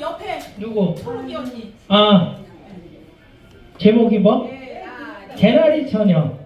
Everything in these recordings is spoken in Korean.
그 옆에 누구? 초록이 언니. 아 제목이 뭐? 네, 아, 개나리 처녀. 처녀.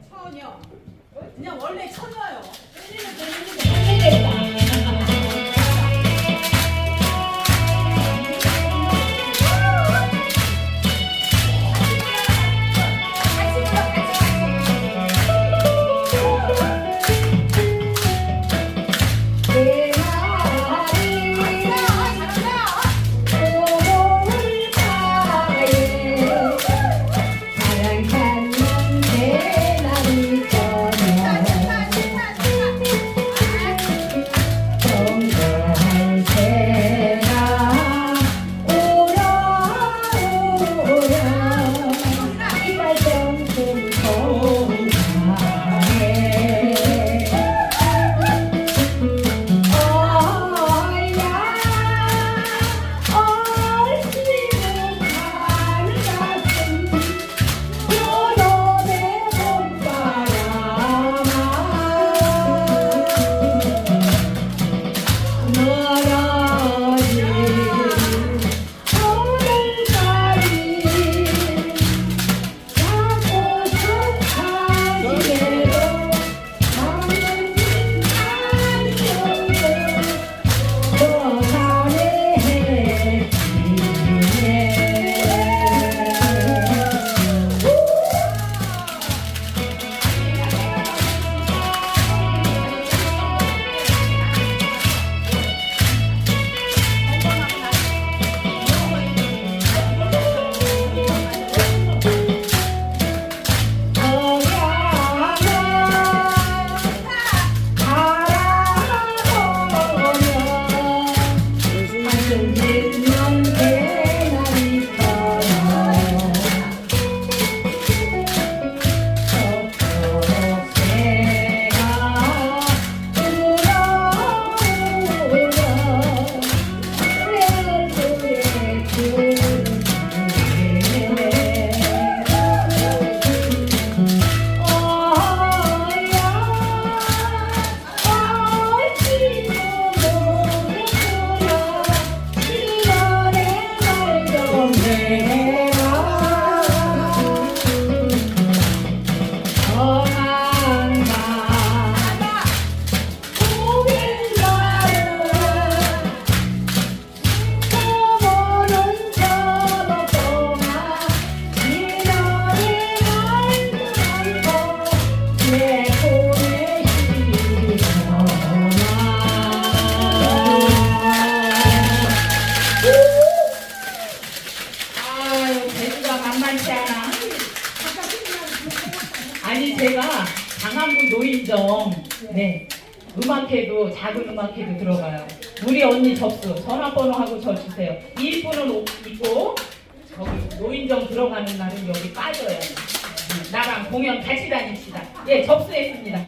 아니, 제가 강남구 노인정, 네, 음악회도, 작은 음악회도 들어가요. 우리 언니 접수, 전화번호하고 저 주세요. 이분은 옷 입고, 거기 노인정 들어가는 날은 여기 빠져요. 네, 나랑 공연 같이 다닙시다. 예, 접수했습니다.